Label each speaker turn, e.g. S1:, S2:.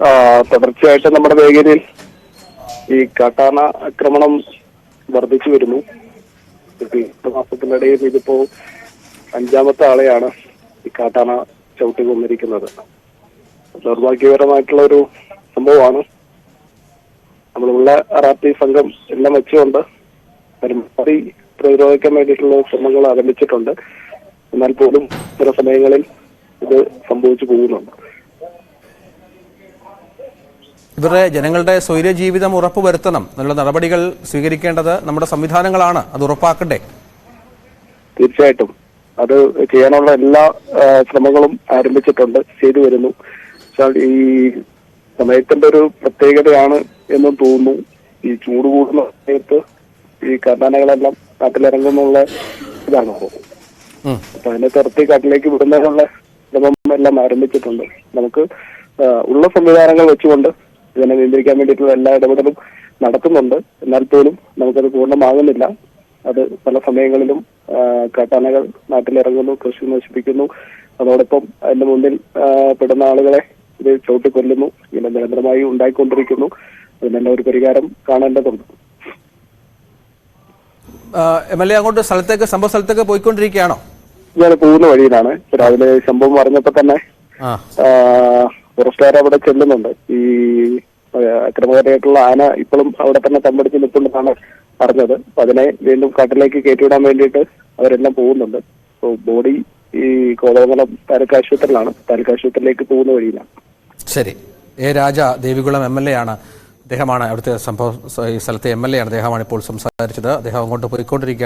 S1: തുടർച്ചയായിട്ട് നമ്മുടെ മേഖലയിൽ ഈ കാട്ടാന ആക്രമണം വർദ്ധിച്ചു വരുന്നു. മാസത്തിനിടയിൽ ഇതിപ്പോ അഞ്ചാമത്തെ ആളെയാണ് ഈ കാട്ടാന ചവിട്ടി കൊന്നിരിക്കുന്നത്. ദൗർഭാഗ്യകരമായിട്ടുള്ള ഒരു സംഭവമാണ്. നമ്മളുള്ള ടി സംഘം എല്ലാം വെച്ചുകൊണ്ട് പരമാവധി പ്രതിരോധിക്കാൻ വേണ്ടിയിട്ടുള്ള ശ്രമങ്ങൾ ആരംഭിച്ചിട്ടുണ്ട്. എന്നാൽ പോലും ചില സമയങ്ങളിൽ ഇത് സംഭവിച്ചു പോകുന്നുണ്ട്.
S2: ഇവരുടെ ജനങ്ങളുടെ സ്വൈര്യ ജീവിതം ഉറപ്പുവരുത്തണം. എന്നുള്ള നടപടികൾ സ്വീകരിക്കേണ്ടത് നമ്മുടെ സംവിധാനങ്ങളാണ്. അത് ഉറപ്പാക്കണ്ടേ?
S1: തീർച്ചയായിട്ടും. അത് ചെയ്യാനുള്ള എല്ലാ ശ്രമങ്ങളും ആരംഭിച്ചിട്ടുണ്ട്. ചെയ്തു വരുന്നു. ഈ സമയത്തിന്റെ ഒരു പ്രത്യേകതയാണ് എന്നും തോന്നുന്നു. ഈ ചൂട് കൂടുന്ന സമയത്ത് ഈ കർണാനകളെല്ലാം നാട്ടിലിറങ്ങുന്നുള്ള ഇതാണ്. അപ്പൊ അതിനെ തുറത്തി കാട്ടിലേക്ക് വിടുന്നതിനുള്ള ശ്രമം എല്ലാം ആരംഭിച്ചിട്ടുണ്ട്. നമുക്ക് ഉള്ള സംവിധാനങ്ങൾ വെച്ചുകൊണ്ട് ഇതിനെ നിയന്ത്രിക്കാൻ വേണ്ടിയിട്ടുള്ള എല്ലാ ഇടപെടലും നടത്തുന്നുണ്ട്. എന്നാൽ പോലും നമുക്കത് പൂർണമാകുന്നില്ല. അത് പല സമയങ്ങളിലും കാട്ടാനകൾ നാട്ടിലിറങ്ങുന്നു കൃഷി നശിപ്പിക്കുന്നു. അതോടൊപ്പം അതിന്റെ മുന്നിൽ പെടുന്ന ആളുകളെ ഇത് ചവിട്ടി കൊല്ലുന്നു ഇങ്ങനെ നിരന്തരമായി ഉണ്ടായിക്കൊണ്ടിരിക്കുന്നു. അതിനെല്ലാം ഒരു പരിഹാരം കാണേണ്ടതുണ്ട്.
S2: എം എൽ എ അങ്ങോട്ട് സ്ഥലത്തേക്ക് സംഭവ സ്ഥലത്തേക്ക് പോയിക്കൊണ്ടിരിക്കുകയാണോ?
S1: ഞാൻ പോകുന്ന വഴിയിലാണ്. രാവിലെ സംഭവം അറിഞ്ഞപ്പോ തന്നെ ഫോറസ്റ്റുകാർ അവിടെ ചെല്ലുന്നുണ്ട്. ഈ അക്രമകാരിയായിട്ടുള്ള ആന ഇപ്പോഴും അവിടെ തന്നെ തമ്പടിച്ച് നിൽക്കുന്നതാണ് അറിഞ്ഞത് അപ്പൊ അതിനെ വീണ്ടും കാട്ടിലേക്ക് കയറ്റിവിടാൻ വേണ്ടിയിട്ട് അവരെല്ലാം പോകുന്നുണ്ട്. അപ്പൊ ബോഡി ഈ കോതമംഗലം താലൂക്ക് ആശുപത്രിയിലാണ്. താലൂക്ക് ആശുപത്രിയിലേക്ക് പോകുന്ന വഴിയിലാണ്.
S2: ശരി. A Raja Devikulam M L A ആണ് അദ്ദേഹമാണ് അവിടുത്തെ സംഭവ ഈ സ്ഥലത്തെ എം എൽ എ ആണ് അദ്ദേഹമാണ് ഇപ്പോൾ സംസാരിച്ചത്. അദ്ദേഹം അങ്ങോട്ട് പോയിക്കൊണ്ടിരിക്കുകയാണ്.